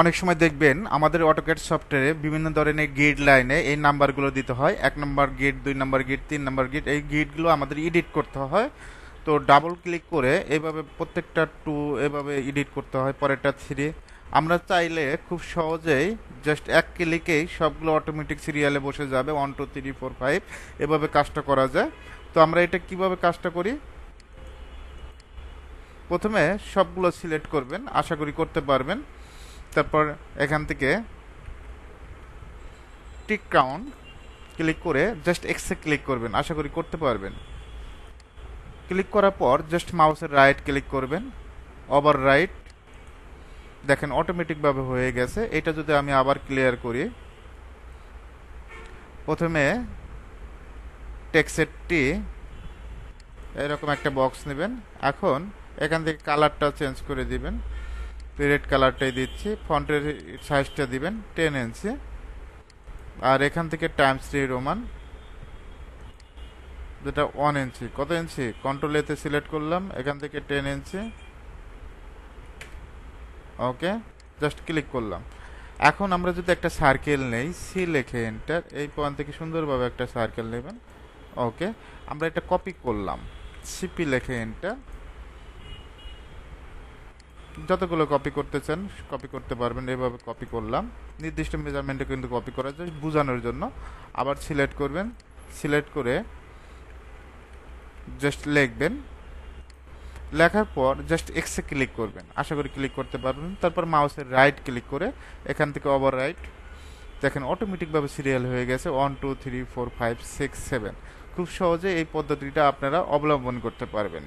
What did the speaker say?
অনেক সময় দেখবেন আমাদের অটোক্যাড সফটওয়্যারে বিভিন্ন ধরনের গেট লাইনে এই নাম্বারগুলো দিতে হয়। এক নম্বর গেট দুই নম্বর গেট তিন নম্বর গেট এই গেটগুলো আমাদের এডিট করতে হয়। তো ডাবল ক্লিক করে এভাবে প্রত্যেকটা টু এভাবে এডিট করতে হয়, পরেরটা থ্রি আমরা চাইলে খুব সহজেই জাস্ট এক ক্লিকেই সবগুলো অটোমেটিক সিরিয়ালে বসে যাবে one two three four five এভাবে কাজটা করা যায়। তো আমরা এটা কীভাবে কাজটা করি? প্রথমে সবগুলো সিলেক্ট করবেন, আশা করি করতে পারবেন। তারপর এখান থেকে টিক কাউন্ট ক্লিক করে জাস্ট এক্সে ক্লিক করবেন। আশা করি করতে পারবেন। ক্লিক করার পর জাস্ট মাউসের রাইট ক্লিক করবেন। ওভার রাইট দেখেন অটোমেটিকভাবে হয়ে গেছে। এটা যদি আমি আবার ক্লিয়ার করি, প্রথমে টেক্সেটটি এরকম একটা বক্স নেবেন। এখন এখান থেকে কালারটা চেঞ্জ করে দিবেন। রেড কালারটাই দিচ্ছি। ফন্টের সাইজটা দিবেন টেন ইঞ্চি আর এখান থেকে টাইমস থ্রি রোমান যেটা ওয়ান ইঞ্চি কত ইঞ্চি কন্ট্রোল এতে সিলেক্ট করলাম, এখান থেকে টেন ইঞ্চি ওকে জাস্ট ক্লিক করলাম। এখন আমরা যদি একটা সার্কেল নেই সি লেখে এন্টার এই পয়েন্ট থেকে সুন্দরভাবে একটা সার্কেল নেবেন। ওকে, আমরা এটা কপি করলাম। সিপি লেখে এন্টার যতগুলো কপি করতে চান কপি করতে পারবেন, এভাবে কপি করলাম। নির্দিষ্ট মেজারমেন্টে কিন্তু কপি করা যায় বোঝানোর জন্য। আবার সিলেক্ট করবেন সিলেক্ট করে জাস্ট লিখবেন। লেখার পর জাস্ট এক্সে ক্লিক করবেন। আশা করি ক্লিক করতে পারবেন। তারপর মাউসের রাইট ক্লিক করে এখান থেকে ওভার রাইট দেখেন অটোমেটিকভাবে সিরিয়াল হয়ে গেছে। One two three four five six seven খুব সহজে এই পদ্ধতিটা আপনারা অবলম্বন করতে পারবেন।